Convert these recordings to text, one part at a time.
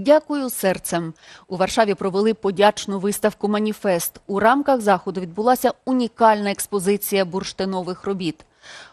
Дякую серцем. У Варшаві провели подячну виставку Маніфест. У рамках заходу відбулася унікальна експозиція бурштинових робіт.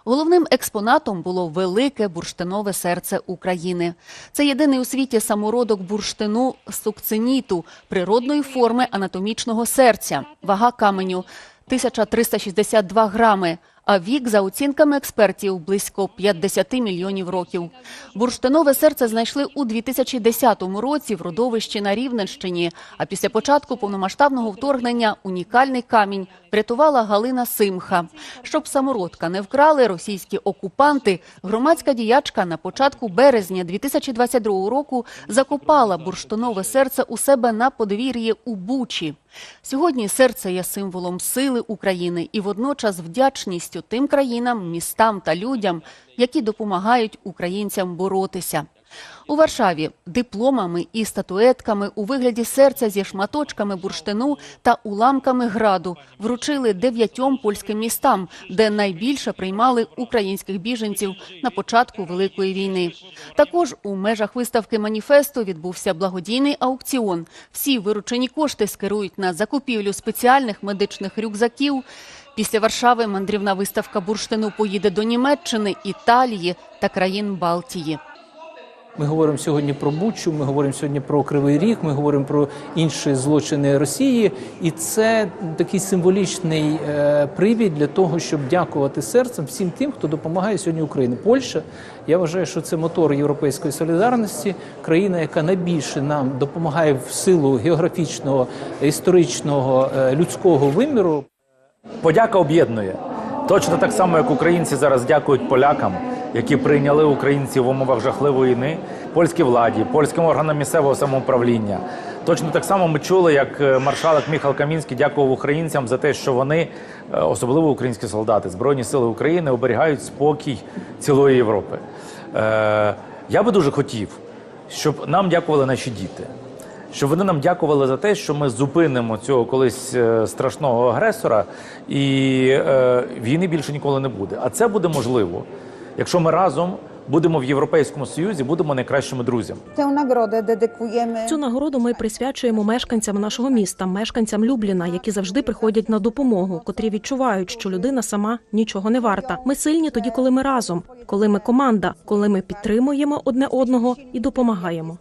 Головним експонатом було велике бурштинове серце України. Це єдиний у світі самородок бурштину сукциніту, природної форми анатомічного серця. Вага каменю 1362 грами. А вік, за оцінками експертів, близько 50 мільйонів років. Бурштинове серце знайшли у 2010 році в родовищі на Рівненщині. А після початку повномасштабного вторгнення унікальний камінь врятувала Галина Симха. Щоб самородка не вкрали російські окупанти, громадська діячка на початку березня 2022 року закопала бурштинове серце у себе на подвір'ї у Бучі. Сьогодні серце є символом сили України і водночас вдячністю тим країнам, містам та людям, які допомагають українцям боротися. У Варшаві дипломами і статуетками у вигляді серця зі шматочками бурштину та уламками граду вручили дев'ятьом польським містам, де найбільше приймали українських біженців на початку Великої війни. Також у межах виставки маніфесту відбувся благодійний аукціон. Всі виручені кошти скерують на закупівлю спеціальних медичних рюкзаків. Після Варшави мандрівна виставка бурштину поїде до Німеччини, Італії та країн Балтії. Ми говоримо сьогодні про Бучу, ми говоримо сьогодні про Кривий Ріг, ми говоримо про інші злочини Росії, і це такий символічний е, привід для того, щоб дякувати серцем всім тим, хто допомагає сьогодні Україні. Польща, я вважаю, що це мотор європейської солідарності, країна, яка найбільше нам допомагає в силу географічного, історичного, е, людського виміру. Подяка об'єднує. Точно так само, як українці зараз дякують полякам, які прийняли українців в умовах жахливої війни, польській владі, польським органам місцевого самоуправління. Точно так само ми чули, як е, маршалок Міхал Камінський дякував українцям за те, що вони, е, особливо українські солдати, збройні сили України, оберігають спокій цілої Європи. Е, я би дуже хотів, щоб нам дякували наші діти щоб вони нам дякували за те, що ми зупинимо цього колись е, страшного агресора, і е, війни більше ніколи не буде. А це буде можливо, якщо ми разом будемо в Європейському Союзі, будемо найкращими друзями. Tę nagrodę dedykujemy Цю нагороду ми присвячуємо мешканцям нашого міста, мешканцям Любліна, які завжди приходять на допомогу, котрі відчувають, що людина сама нічого не варта. Ми сильні тоді, коли ми разом, коли ми команда, коли ми підтримуємо одне одного і допомагаємо.